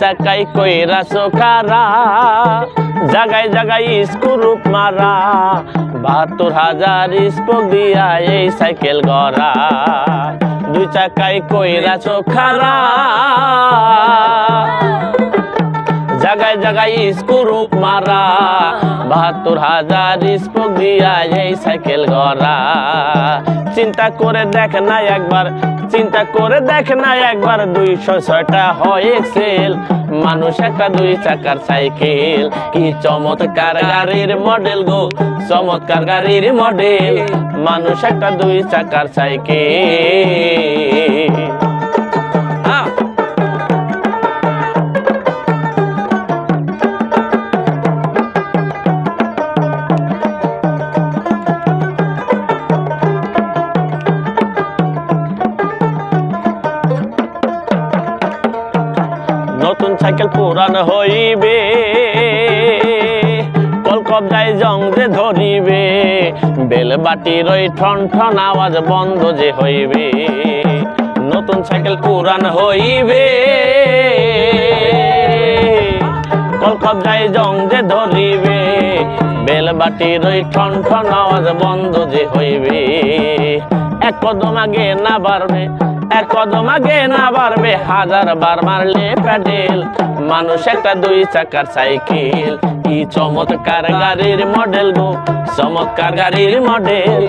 চাকাই কইরা চোখারা, জাগাই জাগাই স্কুরুপ মারা, বাহাত্তর হাজার স্পোক দিয়া এই সাইকেল গড়া। দুই চাকাই কইরা চোখারা জাগায় জাগায় স্কুরুপ মারা, বাহাত্তর হাজার স্পোক দিয়া এই সাইকেল গড়া। চিন্তা করে দেখ না একবার চিন্তা করে দেখ না একবার দুইশো ছয়টা হয় মানুষ একটা দুই চাকার সাইকেল। কি চমৎকার গাড়ির মডেল গো, চমৎকার গাড়ির মডেল। মানুষ একটা দুই চাকার সাইকেল। সাইকেল পুরান হইবে। কলকবজায় জং যে ধরিবে বেল বাটির ওই ঠন ঠন আওয়াজ বন্ধ যে হইবে। নতুন সাইকেল পুরান হইবে। কলকবজায় জং যে ধরিবে বেল বাটির ওই ঠন ঠন আওয়াজ বন্ধ যে হইবে। এক কদম আগে না বাড়বে, এক কদম আগে না বাড়বে, হাজার বার মারলে প্যাডেল, মানুষ একটা দুই চাকার সাইকেল। কি চমৎকার গাড়ির মডেল গো, চমৎকার গাড়ির মডেল,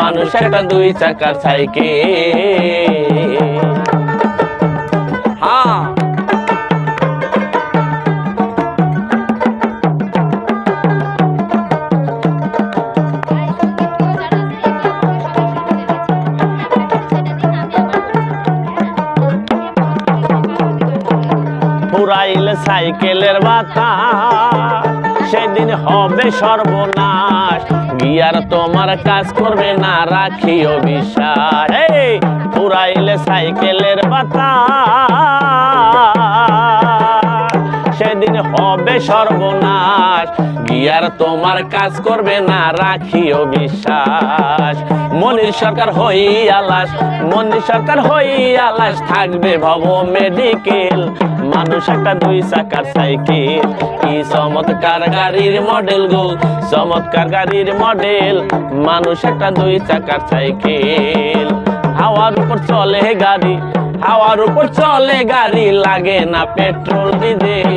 মানুষ একটা দুই চাকার সাইকেল। পুরাইলে সাইকেলের বাতা সেদিন হবে সর্বনাশ গিয়ার তোমার কাজ করবে না রাখিও বিশ্বাস। পুরাইলে সাইকেলের বাতা হবে সর্বনাশ। গিয়ার তোমার কাজ করবে না, রাখিও বিশ্বাস। মনির সরকার হই আলাস মনির সরকার হই আলাস থাকবে ভব মেডিকেল। মানুষ একটা দুই চাকার সাইকেল। কি চমৎকার গাড়ির মডেল গো, চমৎকার গাড়ির মডেল। মানুষ একটা দুই চাকার সাইকেল। হাওয়ার উপর চলে গাড়ি, হাওয়ার উপর চলে গাড়ি, লাগে না পেট্রোল, ডিজেল।